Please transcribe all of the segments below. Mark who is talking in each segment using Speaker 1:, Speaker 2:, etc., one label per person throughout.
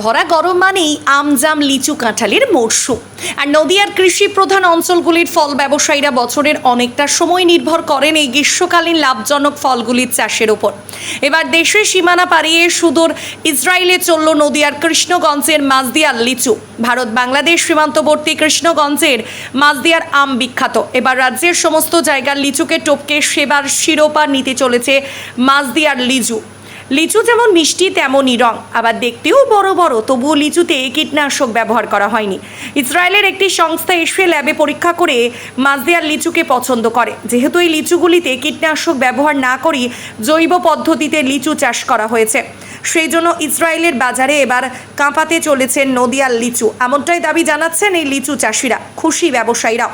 Speaker 1: ভরা গরম মানেই আমজাম লিচু কাঁঠালের মরশুম। আর নদিয়ার কৃষি প্রধান অঞ্চলগুলির ফল ব্যবসায়ীরা বছরের অনেকটা সময় নির্ভর করেন এই গ্রীষ্মকালীন লাভজনক ফলগুলির চাষের ওপর এবার দেশের সীমানা পাড়িয়ে সুদূর ইসরায়েলে চলল নদিয়ার কৃষ্ণগঞ্জের মাসদিয়ার লিচু। ভারত বাংলাদেশ সীমান্তবর্তী কৃষ্ণগঞ্জের মাসদিয়ার আম বিখ্যাত। এবার রাজ্যের সমস্ত জায়গার লিচুকে টপকে সেবার শিরোপা নিতে চলেছে মাসদিয়ার লিচু। লিচু যেমন মিষ্টি, তেমনই রং। আবার দেখতেও বড় বড়, তবুও লিচুতে কীটনাশক ব্যবহার করা হয়নি। ইসরায়েলের একটি সংস্থা এসে ল্যাবে পরীক্ষা করে মাসদিয়ার লিচুকে পছন্দ করে। যেহেতু এই লিচুগুলিতে কীটনাশক ব্যবহার না করেই জৈব পদ্ধতিতে লিচু চাষ করা হয়েছে। সেই জন্য ইসরায়েলের বাজারে এবার কাঁপাতে চলেছে নদিয়ার লিচু। এমনটাই দাবি জানাচ্ছেন এই লিচু চাষিরা, খুশি ব্যবসায়ীরাও।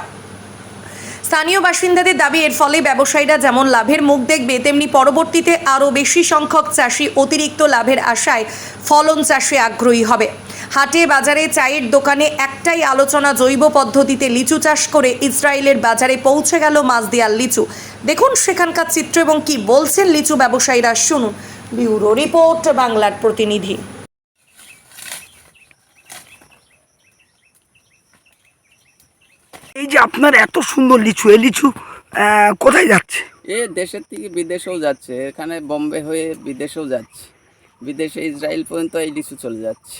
Speaker 1: স্থানীয় বাসিন্দাদের দাবি, এর ফলে ব্যবসায়ীরা যেমন লাভের মুখ দেখবে, তেমনি পরবর্তীতে আরও বেশি সংখ্যক চাষি অতিরিক্ত লাভের আশায় ফলন চাষে আগ্রহী হবে। হাটে, বাজারে চায়ের দোকানে একটাই আলোচনা জৈব পদ্ধতিতে লিচু চাষ করে ইসরায়েলের বাজারে পৌঁছে গেল মাছ দেওয়ার লিচু। দেখুন সেখানকার চিত্র এবং কি বলছেন লিচু ব্যবসায়ীরা। শুনুন, ব্যুরো রিপোর্ট, বাংলার প্রতিনিধি।
Speaker 2: এই যে আপনার এত সুন্দর লিচু এই লিচু কোথায় যাচ্ছে?
Speaker 3: এ দেশের থেকে বিদেশেও যাচ্ছে এখানে বম্বে হয়ে বিদেশেও যাচ্ছে। বিদেশে ইসরায়েল পর্যন্ত এই লিচু চলে যাচ্ছে।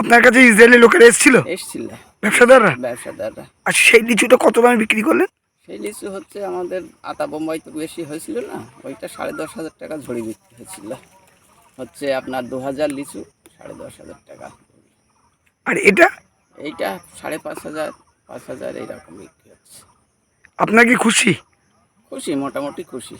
Speaker 2: আপনার কাছে ইসরায়েলের লোকেরা এসেছিল?
Speaker 3: এসছিল।
Speaker 2: ব্যবসাদাররা?
Speaker 3: ব্যবসাদাররা।
Speaker 2: আর সেই লিচুটা কত দামে বিক্রি করলেন?
Speaker 3: সেই লিচু হচ্ছে আমাদের আতা বোম্বাই তো বেশি হয়েছিল না ওইটা সাড়ে দশ হাজার টাকা ঝড়ি বিক্রি হয়েছিল। হচ্ছে আপনার দু হাজার লিচু সাড়ে দশ হাজার টাকা।
Speaker 2: আর এটা?
Speaker 3: এইটা সাড়ে পাঁচ হাজার। পাঁচ হাজার এইরকম বিক্রি হচ্ছে।
Speaker 2: আপনার কি খুশি?
Speaker 3: খুশি মোটামুটি খুশি।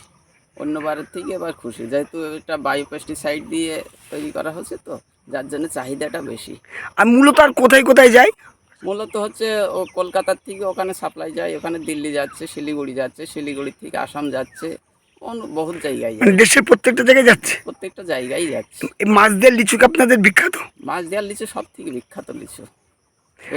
Speaker 3: অন্যবারের থেকে এবার খুশি। যেহেতু এটা বায়ো পেস্টিসাইড দিয়ে তৈরি করা হচ্ছে তো যার জন্য চাহিদাটা বেশি।
Speaker 2: আর মূলত আর কোথায় কোথায় যায়?
Speaker 3: মূলত হচ্ছে ও কলকাতার থেকে ওখানে সাপ্লাই যায় ওখানে দিল্লি যাচ্ছে শিলিগুড়ি যাচ্ছে শিলিগুড়ি থেকে আসাম যাচ্ছে বহুত জায়গায়
Speaker 2: মানে দেশের প্রত্যেকটা জায়গায় যাচ্ছে?
Speaker 3: প্রত্যেকটা জায়গায় যাচ্ছে।
Speaker 2: মাছ দিয়ে লিচু কি আপনাদের বিখ্যাত?
Speaker 3: মাছ দেওয়ার লিচু সব থেকে বিখ্যাত লিচু।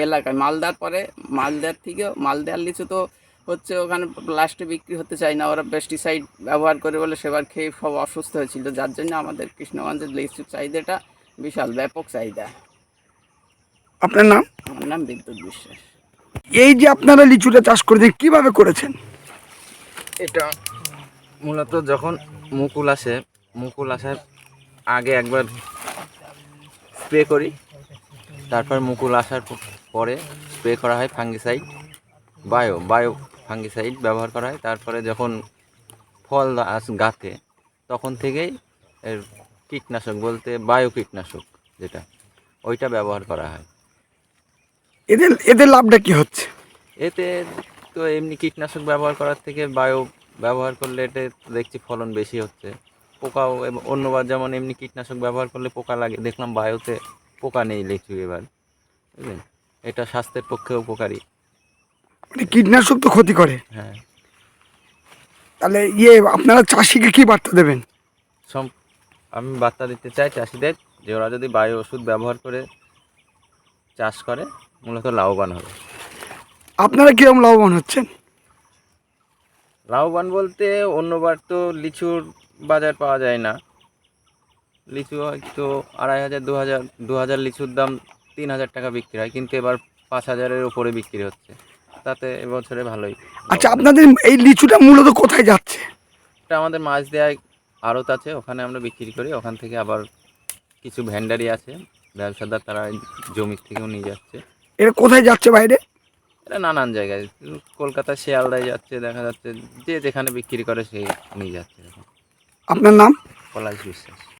Speaker 3: এলাকায়। মালদার পরে মালদার থেকে মালদার লিচু তো হচ্ছে ওখানে লাস্টে বিক্রি হতে চায় না। ওরা পেস্টিসাইড ব্যবহার করে বলে সেবার খেয়ে সব অসুস্থ হয়েছিল। যার জন্য আমাদের কৃষ্ণগঞ্জের লিচুর চাহিদাটা বিশাল ব্যাপক চাহিদা।
Speaker 2: আপনার নাম?
Speaker 3: আমার নাম বিদ্যুৎ বিশ্বাস।
Speaker 2: এই যে আপনারা লিচুটা চাষ করেছেন কীভাবে করেছেন?
Speaker 4: এটা মূলত যখন মুকুল আসে মুকুল আসার আগে একবার স্প্রে করি। তারপর মুকুল আসার পরে স্প্রে করা হয় ফাঙ্গিসাইড বায়ো বায়ো ফাঙ্গিসাইড ব্যবহার করা হয়। তারপরে যখন ফল আস গাতে তখন থেকেই এর কীটনাশক বলতে বায়ো কীটনাশক যেটা ওইটা ব্যবহার করা হয়।
Speaker 2: এদের এদের লাভটা কি হচ্ছে?
Speaker 4: এতে তো এমনি কীটনাশক ব্যবহার করার থেকে বায়ো ব্যবহার করলে এতে দেখছি ফলন বেশি হচ্ছে। পোকাও অন্যবার যেমন এমনি কীটনাশক ব্যবহার করলে পোকা লাগে। দেখলাম বায়োতে পোকা নেই লিচু এবার বুঝলেন? এটা স্বাস্থ্যের পক্ষে উপকারী।
Speaker 2: মানে কীটনাশক তো ক্ষতি করে।
Speaker 4: হ্যাঁ।
Speaker 2: তাহলে ইয়ে আপনারা চাষিকে কি বার্তা দেবেন?
Speaker 4: সম আমি বার্তা দিতে চাই চাষিদের যে ওরা যদি বায়ো ওষুধ ব্যবহার করে চাষ করে মূলত লাভবান হবে।
Speaker 2: আপনারা কীরকম লাভবান হচ্ছেন?
Speaker 4: লাভবান বলতে অন্যবার তো লিচুর বাজার পাওয়া যায় না। লিচু হয়তো আড়াই হাজার দু হাজার দু হাজার লিচুর দাম তিন হাজার টাকা বিক্রি হয় কিন্তু এবার পাঁচ হাজারের ওপরে বিক্রি হচ্ছে। তাতে এবছরে ভালোই।
Speaker 2: আচ্ছা আপনাদের এই লিচুটা মূলত কোথায় যাচ্ছে?
Speaker 4: এটা আমাদের মাছ দেওয়ায় আড়ত আছে ওখানে আমরা বিক্রি করি ওখান থেকে আবার কিছু ভ্যান্ডারি আছে ব্যবসাদার তারা জমি থেকেও নিয়ে যাচ্ছে।
Speaker 2: এটা কোথায় যাচ্ছে বাইরে?
Speaker 4: এটা নানান জায়গায় কলকাতা শিয়ালদায় যাচ্ছে দেখা যাচ্ছে যে যেখানে বিক্রি করে সেই নিয়ে যাচ্ছে
Speaker 2: আপনার নাম?
Speaker 4: পলাশ বিশ্বাস।